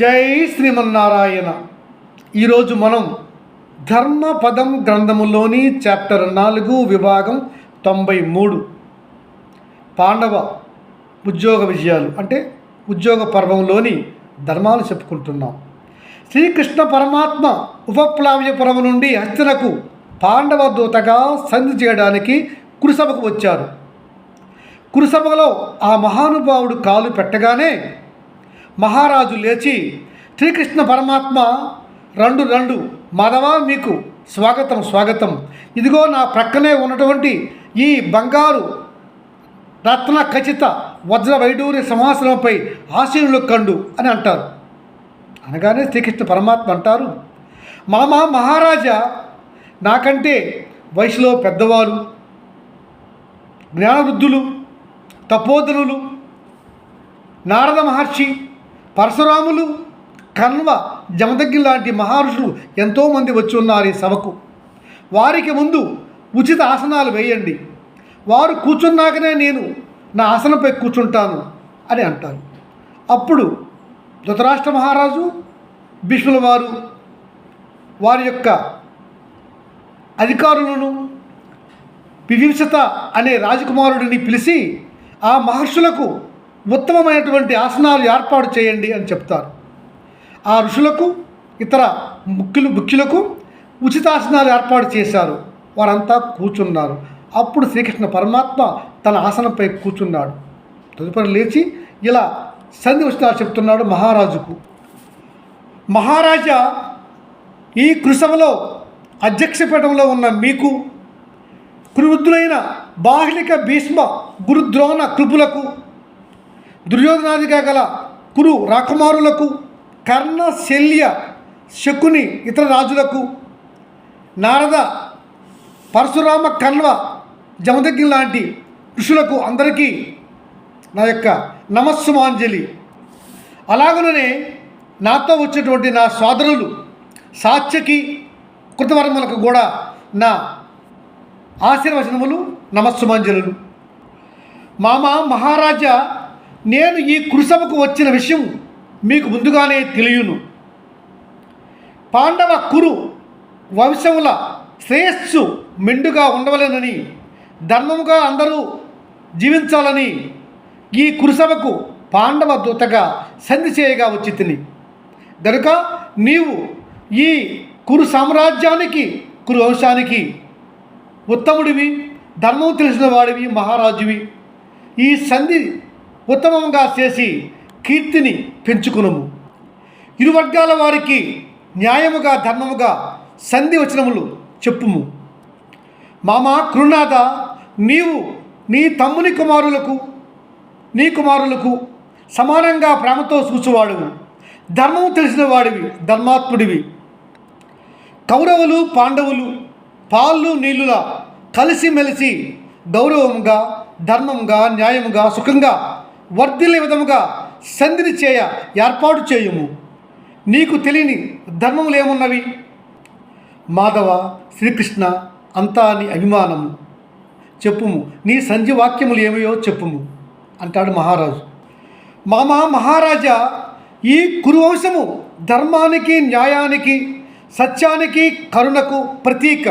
జై శ్రీమన్నారాయణ. ఈరోజు మనం ధర్మపదం గ్రంథములోని చాప్టర్ నాలుగు విభాగం తొంభై మూడు. పాండవ ఉద్యోగ విజయాలు అంటే ఉద్యోగ పర్వంలోని ధర్మాలు చెప్పుకుంటున్నాం. శ్రీకృష్ణ పరమాత్మ ఉపప్లావ్యపురం నుండి హస్తినకు పాండవ దూతగా సంధి చేయడానికి కురుసభకు వచ్చారు. కురుసభలో ఆ మహానుభావుడు కాలు పెట్టగానే మహారాజు లేచి శ్రీకృష్ణ పరమాత్మ రెండు రెండు. మాధవ మీకు స్వాగతం స్వాగతం. ఇదిగో నా ప్రక్కనే ఉన్నటువంటి ఈ బంగారు రత్న ఖచ్చిత వజ్ర వైడూర్య సింహాసనంపై ఆశీనులు కండు అని అంటారు. అనగానే శ్రీకృష్ణ పరమాత్మ అంటారు మామ మహారాజా నాకంటే వయసులో పెద్దవారు జ్ఞానవృద్ధులు తపోధనులు నారద మహర్షి పరశురాములు కన్వ జమదగ్గి లాంటి మహర్షులు ఎంతోమంది వచ్చి ఉన్నారు ఈ సభకు. వారికి ముందు ఉచిత ఆసనాలు వేయండి. వారు కూర్చున్నాకనే నేను నా ఆసనంపై కూర్చుంటాను అని అంటారు. అప్పుడు ధృతరాష్ట్ర మహారాజు భీష్ముల వారు వారి యొక్క అధికారులను వివింసత అనే రాజకుమారుడిని పిలిచి ఆ మహర్షులకు ఉత్తమమైనటువంటి ఆసనాలు ఏర్పాటు చేయండి అని చెప్తారు. ఆ ఋషులకు ఇతర ముఖ్యులు ముఖ్యులకు ఉచితాసనాలు ఏర్పాటు చేశారు. వారంతా కూర్చున్నారు. అప్పుడు శ్రీకృష్ణ పరమాత్మ తన ఆసనంపై కూర్చున్నాడు. తదుపరి లేచి ఇలా సంధి ఉచితాలు చెప్తున్నాడు మహారాజుకు. మహారాజా ఈ కృషవలో అధ్యక్షపీఠంలో ఉన్న మీకు కృవృద్ధులైన బాహ్లిక భీష్మ గురుద్రోణ కృపులకు దుర్యోధనాదిగా గల కురు రాకుమారులకు కర్ణ శల్య శకుని ఇతర రాజులకు నారద పరశురామ కన్వ జమదగ్ని లాంటి ఋషులకు అందరికీ నా యొక్క నమస్సుమాంజలి. అలాగనే నాతో వచ్చేటువంటి నా సోదరులు సాత్యకి కృతవర్మలకు కూడా నా ఆశీర్వచనములు నమస్సుమాంజలు మామ మహారాజా నేను ఈ కురుసభకు వచ్చిన విషయం మీకు ముందుగానే తెలియను. పాండవ కురు వంశముల శ్రేయస్సు మెండుగా ఉండవలెనని ధర్మముగా అందరూ జీవించాలని ఈ కురుసభకు పాండవ దూతగా సంధి చేయగా వచ్చి తిని గనుక నీవు ఈ కురు సామ్రాజ్యానికి కురు వంశానికి ఉత్తముడివి ధర్మం తెలిసిన వాడివి మహారాజువి. ఈ సంధి ఉత్తమంగా చేసి కీర్తిని పెంచుకునము. ఇరు వర్గాల వారికి న్యాయముగా ధర్మముగా సంధి వచనములు చెప్పుము. మామ కృణాద నీవు నీ తమ్ముని కుమారులకు నీ కుమారులకు సమానంగా ప్రేమతో చూసువాడువు ధర్మము తెలిసిన వాడివి ధర్మాత్ముడివి. కౌరవులు పాండవులు పాళ్ళు నీళ్ళులా కలిసిమెలిసి గౌరవంగా ధర్మంగా న్యాయముగా సుఖంగా వర్ధిల్లే విధముగా సంధిని చేయ ఏర్పాటు చేయుము. నీకు తెలియని ధర్మములు ఏమున్నవి? మాధవ శ్రీకృష్ణ అంతా నీ అభిమానము. చెప్పుము నీ సంధి వాక్యములు ఏమయో చెప్పుము అంటాడు మహారాజు. మామ మహారాజా ఈ కురువంశము ధర్మానికి న్యాయానికి సత్యానికి కరుణకు ప్రతీక.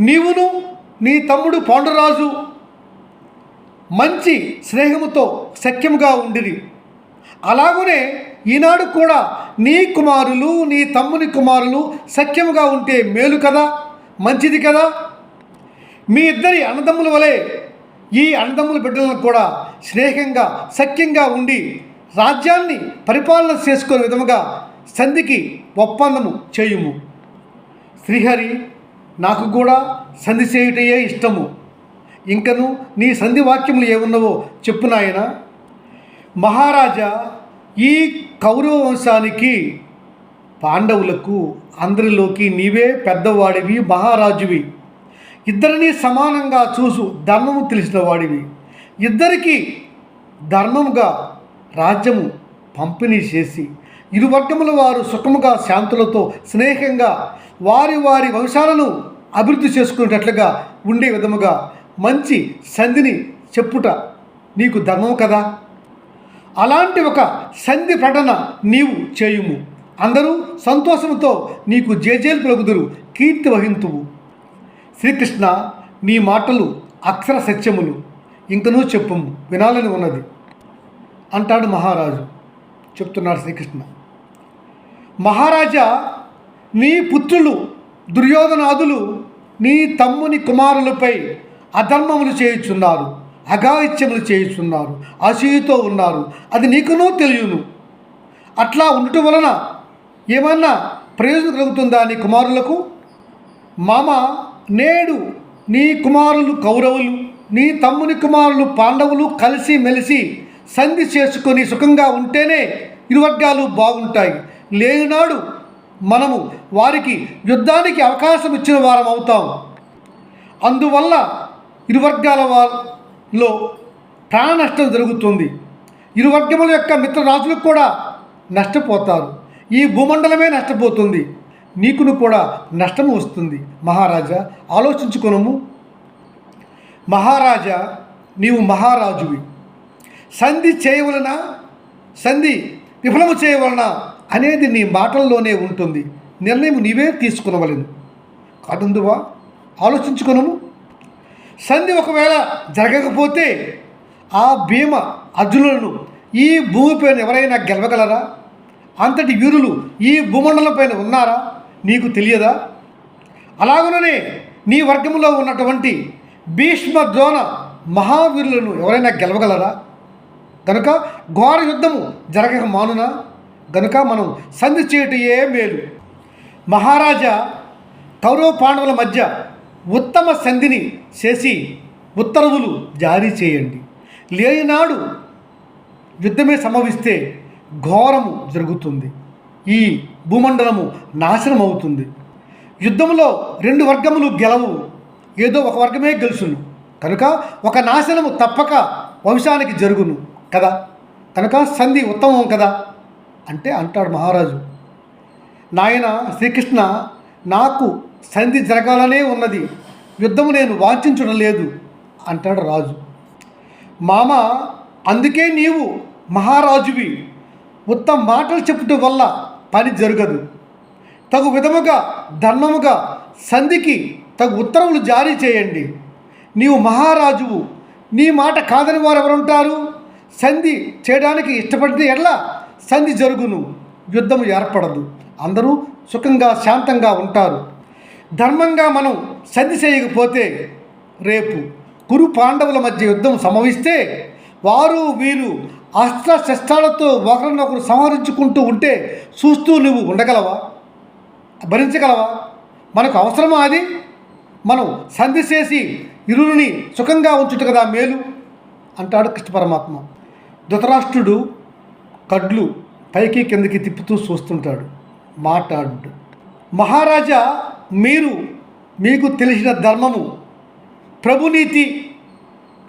నీవును నీ తమ్ముడు పాండురాజు మంచి స్నేహముతో సఖ్యముగా ఉండిరి. అలాగనే ఈనాడు కూడా నీ కుమారులు నీ తమ్ముని కుమారులు సఖ్యముగా ఉంటే మేలు కదా? మంచిది కదా? మీ ఇద్దరి అన్నదమ్ముల వలె ఈ అన్నదమ్ముల బిడ్డలను కూడా స్నేహంగా సఖ్యంగా ఉండి రాజ్యాన్ని పరిపాలన చేసుకునే విధముగా సంధికి ఒప్పందము చేయుము. శ్రీహరి నాకు కూడా సంధి చేయుటయే ఇష్టము. ఇంకను నీ సంధి వాక్యములు ఏమున్నవో చెప్పు నాయన. మహారాజా ఈ కౌరవ వంశానికి పాండవులకు అందరిలోకి నీవే పెద్దవాడివి మహారాజువి. ఇద్దరిని సమానంగా చూసు ధర్మము తెలిసిన వాడివి. ఇద్దరికి ధర్మముగా రాజ్యము పంపిణీ చేసి ఇరు వర్గముల వారు సుఖముగా శాంతులతో స్నేహంగా వారి వారి వంశాలను అభివృద్ధి చేసుకునేటట్లుగా ఉండే విధముగా మంచి సంధిని చెప్పుట నీకు ధర్మం కదా? అలాంటి ఒక సంధి ప్రకటన నీవు చేయుము. అందరూ సంతోషంతో నీకు జేజేలు పలుకుదురు కీర్తి వహింతువు శ్రీకృష్ణ నీ మాటలు అక్షర సత్యములు ఇంకనూ చెప్పుము వినాలని ఉన్నది. అంటాడు మహారాజు చెప్తున్నాడు శ్రీకృష్ణ. మహారాజా నీ పుత్రులు దుర్యోధనాదులు నీ తమ్ముని కుమారులపై అధర్మములు చేయుచున్నారు అఘాయిత్యములు చేయుచున్నారు అసూయతో ఉన్నారు. అది నీకునూ తెలియను. అట్లా ఉండటం వలన ఏమన్నా ప్రయోజనం కలుగుతుందా నీ కుమారులకు? మామ నేడు నీ కుమారులు కౌరవులు నీ తమ్ముని కుమారులు పాండవులు కలిసి మెలిసి సంధి చేసుకొని సుఖంగా ఉంటేనే ఇరువర్గాలు బాగుంటాయి. లేనినాడు మనము వారికి యుద్ధానికి అవకాశం ఇచ్చిన వారం అవుతాం. అందువల్ల ఇరు వర్గాల వారిలో ప్రాణ నష్టం జరుగుతుంది. ఇరు వర్గముల యొక్క మిత్రరాజులకు కూడా నష్టపోతారు. ఈ భూమండలమే నష్టపోతుంది. నీకును కూడా నష్టము వస్తుంది. మహారాజా ఆలోచించుకొనము. మహారాజా నీవు మహారాజువి. సంధి చేయవలన? సంధి విఫలము చేయవలన? అనేది నీ మాటల్లోనే ఉంటుంది. నిర్ణయం నీవే తీసుకునవలను. కాదందువా? ఆలోచించుకునము. సంధి ఒకవేళ జరగకపోతే ఆ భీమ అర్జునులను ఈ భూమిపైన ఎవరైనా గెలవగలరా? అంతటి వీరులు ఈ భూమండలం పైన ఉన్నారా? నీకు తెలియదా? అలాగనే నీ వర్గంలో ఉన్నటువంటి భీష్మ ద్రోణ మహావీరులను ఎవరైనా గెలవగలరా? గనుక ఘోర యుద్ధము జరగక మానునా? గనుక మనం సంధి చేయటయే మేలు. మహారాజా కౌరవ పాండవుల మధ్య ఉత్తమ సంధిని చేసి ఉత్తర్వులు జారీ చేయండి. లేనినాడు యుద్ధమే సంభవిస్తే ఘోరము జరుగుతుంది. ఈ భూమండలము నాశనం అవుతుంది యుద్ధంలో రెండు వర్గములు గెలవు. ఏదో ఒక వర్గమే గెలుచును. కనుక ఒక నాశనము తప్పక వంశానికి జరుగును కదా? కనుక సంధి ఉత్తమం కదా? అంటే అంటాడు మహారాజు. నాయన శ్రీకృష్ణ నాకు సంధి జరగాలనే ఉన్నది. యుద్ధము నేను వాంఛించడం లేదు అంటాడు రాజు. మామ అందుకే నీవు మహారాజువి. ఉత్తమ మాటలు చెప్పటం వల్ల పని జరగదు. తగు విధముగా ధర్మముగా సంధికి తగు ఉత్తర్వులు జారీ చేయండి. నీవు మహారాజువు. నీ మాట కాదని వారు ఎవరుంటారు? సంధి చేయడానికి ఇష్టపడితే ఎట్లా? సంధి జరుగును. యుద్ధం ఏర్పడదు. అందరూ సుఖంగా శాంతంగా ఉంటారు. ధర్మంగా మనం సంధి చేయకపోతే రేపు కురు పాండవుల మధ్య యుద్ధం సంభవిస్తే వారు వీరు అస్త్ర శస్త్రాలతో ఒకరినొకరు సంహరించుకుంటూ ఉంటే చూస్తూ నువ్వు ఉండగలవా? భరించగలవా? మనకు అవసరమా అది? మనం సంధి చేసి ఇరువురిని సుఖంగా ఉంచుట కదా మేలు? అంటాడు కృష్ణ పరమాత్మ. ధృతరాష్ట్రుడు కడ్లు పైకి కిందకి తిప్పుతూ చూస్తుంటాడు. మాట్లాడు. మహారాజా మీరు మీకు తెలిసిన ధర్మము ప్రభునీతి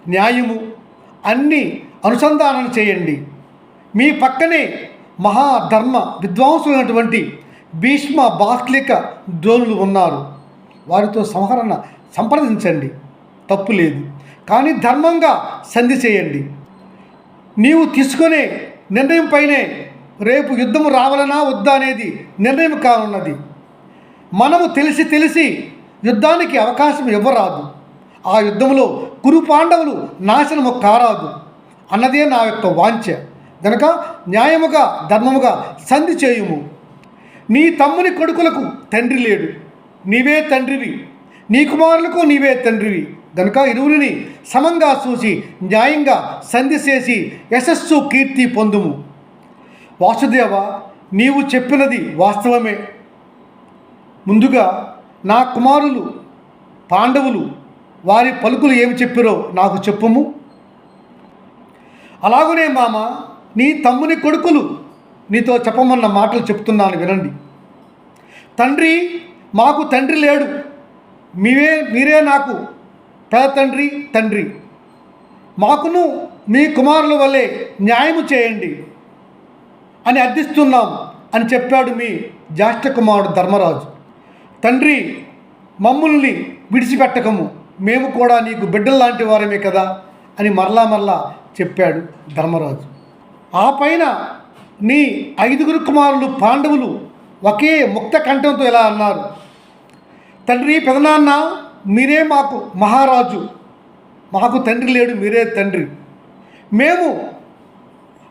న్యాయము అన్నీ అనుసంధానం చేయండి. మీ పక్కనే మహాధర్మ విద్వాంసులైనటువంటి భీష్మ బాహ్లిక ద్రోణులు ఉన్నారు. వారితో సంహరణ సంప్రదించండి. తప్పు లేదు. కానీ ధర్మంగా సంధి చేయండి. నీవు తీసుకునే నిర్ణయం పైనే రేపు యుద్ధము రావాలనా వద్దా అనేది నిర్ణయం కానున్నది. మనము తెలిసి తెలిసి యుద్ధానికి అవకాశం ఇవ్వరాదు. ఆ యుద్ధంలో కురు పాండవులు నాశనము కారాదు. అన్నదే నా యొక్క వాంఛ. గనక న్యాయముగా ధర్మముగా సంధి చేయుము. నీ తమ్ముని కొడుకులకు తండ్రి లేడు. నీవే తండ్రివి. నీ కుమారులకు నీవే తండ్రివి. గనుక ఇరువురిని సమంగా చూసి న్యాయంగా సంధి చేసి యశస్సు కీర్తి పొందుము. వాసుదేవ నీవు చెప్పినది వాస్తవమే. ముందుగా నా కుమారులు పాండవులు వారి పలుకులు ఏమి చెప్పారో నాకు చెప్పుము. అలాగనే మామ నీ తమ్ముని కొడుకులు నీతో చెప్పమన్న మాటలు చెప్తున్నాను వినండి. తండ్రి మాకు తండ్రి లేడు. మీవే మీరే నాకు పెద తండ్రి. తండ్రి మాకును మీ కుమారుల వల్లే న్యాయము చేయండి అని అర్థిస్తున్నాం అని చెప్పాడు మీ జ్యేష్ఠ కుమారుడు ధర్మరాజు. తండ్రి మమ్ముల్ని విడిచిపెట్టకము. మేము కూడా నీకు బిడ్డలు లాంటి వారమే కదా అని మరలా మరలా చెప్పాడు ధర్మరాజు. ఆ పైన నీ ఐదుగురు కుమారులు పాండవులు ఒకే ముక్త కంఠంతో ఇలా అన్నారు. తండ్రి పెదనాన్న మీరే మాకు మహారాజు. మాకు తండ్రి లేడు మీరే తండ్రి. మేము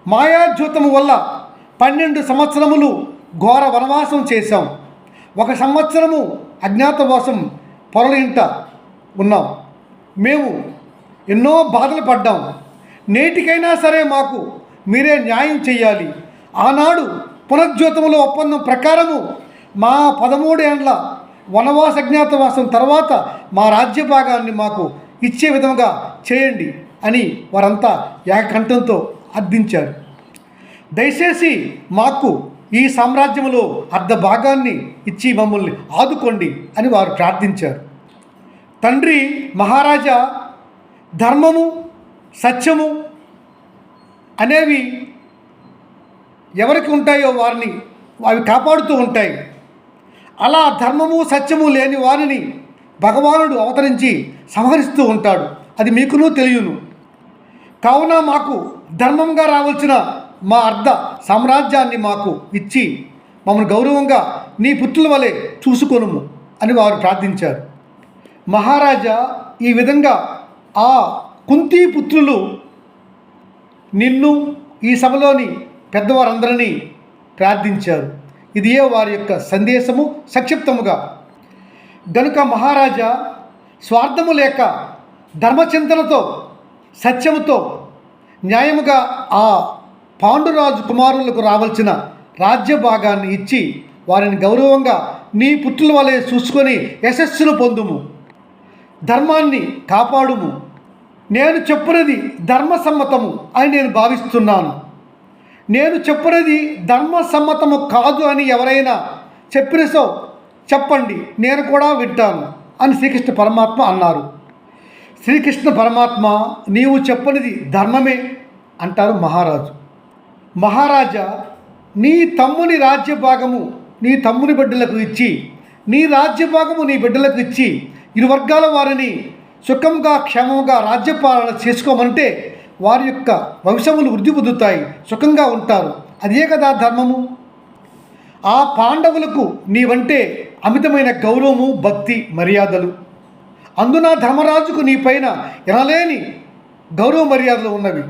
మాయాజ్యోతము వల్ల పన్నెండు సంవత్సరములు ఘోర వనవాసం చేశాం. ఒక సంవత్సరము అజ్ఞాతవాసం పొరల ఇంట ఉన్నాం. మేము ఎన్నో బాధలు పడ్డాం. నేటికైనా సరే మాకు మీరే న్యాయం చేయాలి ఆనాడు పునర్జ్యోతములో ఒప్పందం ప్రకారము మా పదమూడేండ్ల వనవాస అజ్ఞాతవాసం తర్వాత మా రాజ్య భాగాన్ని మాకు ఇచ్చే విధంగా చేయండి అని వారంతా ఏకకంఠంతో అర్థించారు. దయచేసి మాకు ఈ సామ్రాజ్యంలో అర్ధ భాగాన్ని ఇచ్చి మమ్మల్ని ఆదుకోండి అని వారు ప్రార్థించారు. తండ్రి మహారాజా ధర్మము సత్యము అనేవి ఎవరికి ఉంటాయో వారిని అవి కాపాడుతూ ఉంటాయి. అలా ధర్మము సత్యము లేని వారిని భగవానుడు అవతరించి సంహరిస్తూ ఉంటాడు. అది మీకునూ తెలియను. కావున మాకు ధర్మంగా రావాల్సిన మా అర్ధ సామ్రాజ్యాన్ని మాకు ఇచ్చి మమ్మల్ని గౌరవంగా నీ పుత్రుల వలె చూసుకొనుము అని వారు ప్రార్థించారు. మహారాజా ఈ విధంగా ఆ కుంతీ పుత్రులు నిన్ను ఈ సభలోని పెద్దవారందరినీ ప్రార్థించారు. ఇదియే వారి యొక్క సందేశము? సంక్షిప్తముగా. గనుక మహారాజా స్వార్థము లేక ధర్మచింతనతో సత్యముతో న్యాయముగా ఆ పాండురాజు కుమారులకు రావాల్సిన రాజ్య భాగాన్ని ఇచ్చి వారిని గౌరవంగా నీ పుత్రుల వలె చూసుకొని యశస్సును పొందుము. ధర్మాన్ని కాపాడుము. నేను చెప్పునది ధర్మసమ్మతము అని నేను భావిస్తున్నాను. నేను చెప్పునది ధర్మసమ్మతము కాదు అని ఎవరైనా చెప్పిన సో చెప్పండి నేను కూడా వింటాను అని శ్రీకృష్ణ పరమాత్మ అన్నారు. శ్రీకృష్ణ పరమాత్మ నీవు చెప్పనిది ధర్మమే అంటారు మహారాజు. మహారాజా నీ తమ్ముని రాజ్య భాగము నీ తమ్ముని బిడ్డలకు ఇచ్చి నీ రాజ్యభాగము నీ బిడ్డలకు ఇచ్చి ఇరు వర్గాల వారిని సుఖంగా క్షేమంగా రాజ్యపాలన చేసుకోమంటే వారి యొక్క వంశములు వృద్ధి పొందుతాయి సుఖంగా ఉంటారు. అదే కదా ధర్మము? ఆ పాండవులకు నీవంటే అమితమైన గౌరవము భక్తి మర్యాదలు. అందున ధర్మరాజుకు నీ పైన ఎనలేని గౌరవ మర్యాదలు ఉన్నవి.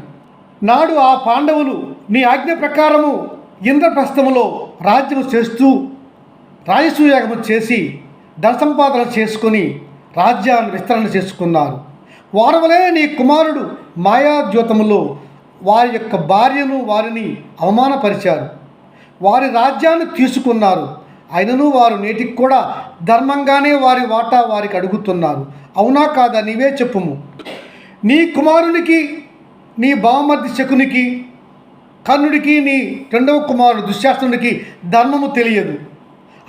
నాడు ఆ పాండవులు నీ ఆజ్ఞ ప్రకారము ఇంద్రప్రస్థములో రాజ్యము చేస్తూ రాజసూయాగము చేసి ధన సంపాదన చేసుకొని రాజ్యాన్ని విస్తరణ చేసుకున్నారు. వారవలే నీ కుమారుడు మాయాద్యోతములో వారి యొక్క భార్యను వారిని అవమానపరిచారు. వారి రాజ్యాన్ని తీసుకున్నారు. అయినను వారు నేటికి కూడా ధర్మంగానే వారి వాటా వారికి అడుగుతున్నారు. అవునా కాదా నీవే చెప్పుము. నీ కుమారునికి నీ బావమర్ది శకునికి కర్ణుడికి నీ రెండవ కుమారుడు దుశ్శాసనుడికి ధర్మము తెలియదు.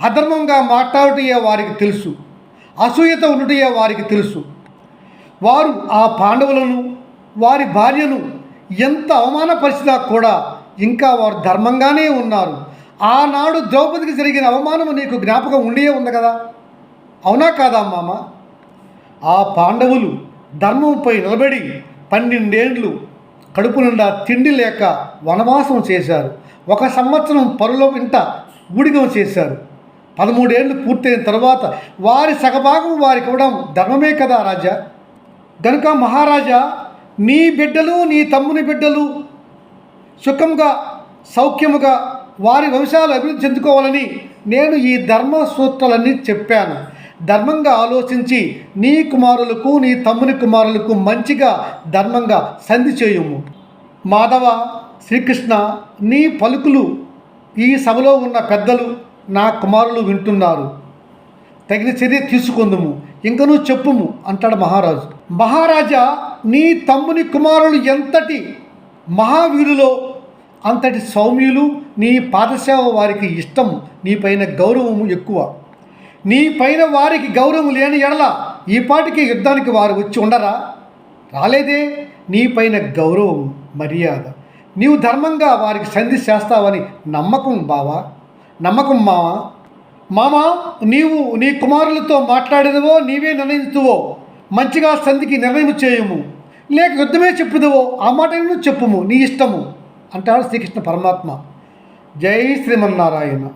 అధర్మంగా మాట్లాడుటయే వారికి తెలుసు. అసూయత ఉండుటయే వారికి తెలుసు. వారు ఆ పాండవులను వారి భార్యను ఎంత అవమానపరిచినా కూడా ఇంకా వారు ధర్మంగానే ఉన్నారు. ఆనాడు ద్రౌపదికి జరిగిన అవమానము నీకు జ్ఞాపకం ఉండే ఉంది కదా? అవునా కాదా మామ? ఆ పాండవులు ధర్మంపై నిలబడి పన్నెండేండ్లు కడుపు నిండా తిండి లేక వనవాసం చేశారు. ఒక సంవత్సరం పరుల ఇంట ఊడిగం చేశారు. పదమూడేళ్ళు పూర్తయిన తర్వాత వారి సగభాగం వారికి ఇవ్వడం ధర్మమే కదా రాజా? గనుక మహారాజా నీ బిడ్డలు నీ తమ్ముని బిడ్డలు సుఖంగా సౌఖ్యముగా వారి వంశాలు అభివృద్ధి చెందుకోవాలని నేను ఈ ధర్మ సూత్రాలన్నీ చెప్పాను. ధర్మంగా ఆలోచించి నీ కుమారులకు నీ తమ్ముని కుమారులకు మంచిగా ధర్మంగా సంధి చేయుము. మాధవ శ్రీకృష్ణ నీ పలుకులు ఈ సభలో ఉన్న పెద్దలు నా కుమారులు వింటున్నారు. తగిన చర్య తీసుకుందుము ఇంకనూ చెప్పుము అంటాడు మహారాజు. మహారాజా నీ తమ్ముని కుమారులు ఎంతటి మహావీరులో అంతటి సౌమ్యులు నీ పాదసేవ వారికి ఇష్టం నీ పైన గౌరవము ఎక్కువ. నీ పైన వారికి గౌరవం లేని ఎడల ఈపాటికి యుద్ధానికి వారు వచ్చి ఉండరా? రాలేదే నీ పైన గౌరవం మర్యాద. నీవు ధర్మంగా వారికి సంధి చేస్తావని నమ్మకం బావా? నమ్మకం మావా? మామా నీవు నీ కుమారులతో మాట్లాడేదవో నీవే నిర్ణయించువో మంచిగా సంధికి నిర్ణయం చేయము. లేక యుద్ధమే చెప్పుదువో ఆ మాట చెప్పుము నీ ఇష్టము అంటాడు శ్రీకృష్ణ పరమాత్మ. జై శ్రీమన్నారాయణ.